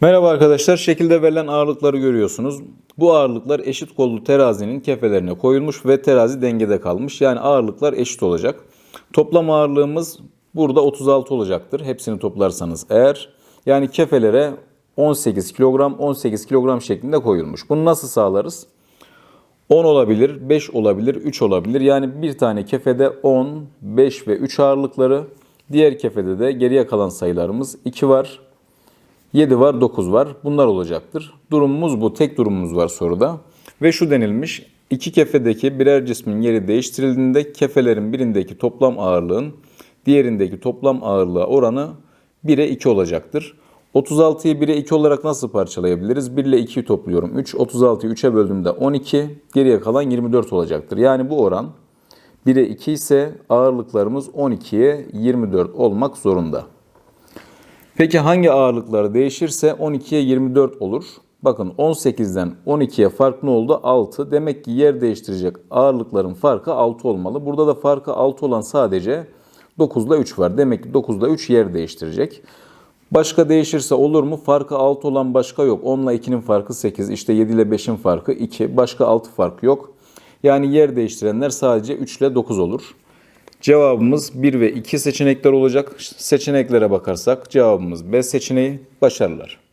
Merhaba arkadaşlar. Şekilde verilen ağırlıkları görüyorsunuz. Bu ağırlıklar eşit kollu terazinin kefelerine koyulmuş ve terazi dengede kalmış. Yani ağırlıklar eşit olacak. Toplam ağırlığımız burada 36 olacaktır. Hepsini toplarsanız eğer. Yani kefelere 18 kilogram 18 kilogram şeklinde koyulmuş. Bunu nasıl sağlarız? 10 olabilir, 5 olabilir, 3 olabilir. Yani bir tane kefede 10, 5 ve 3 ağırlıkları. Diğer kefede de geriye kalan sayılarımız 2 var, 7 var, 9 var. Bunlar olacaktır. Durumumuz bu. Tek durumumuz var soruda. Ve şu denilmiş. İki kefedeki birer cismin yeri değiştirildiğinde kefelerin birindeki toplam ağırlığın diğerindeki toplam ağırlığa oranı 1'e 2 olacaktır. 36'yı 1'e 2 olarak nasıl parçalayabiliriz? 1 ile 2'yi topluyorum. 3. 36'yı 3'e böldüğümde 12. Geriye kalan 24 olacaktır. Yani bu oran 1'e 2 ise ağırlıklarımız 12'ye 24 olmak zorunda. Peki hangi ağırlıklar değişirse 12'ye 24 olur? Bakın 18'den 12'ye fark ne oldu? 6. Demek ki yer değiştirecek ağırlıkların farkı 6 olmalı. Burada da farkı 6 olan sadece 9 ile 3 var. Demek ki 9 ile 3 yer değiştirecek. Başka değişirse olur mu? Farkı 6 olan başka yok. 10 ile 2'nin farkı 8. İşte 7 ile 5'in farkı 2. Başka 6 fark yok. Yani yer değiştirenler sadece 3 ile 9 olur. Cevabımız 1 ve 2 seçenekler olacak. Seçeneklere bakarsak cevabımız B seçeneği. Başarılar.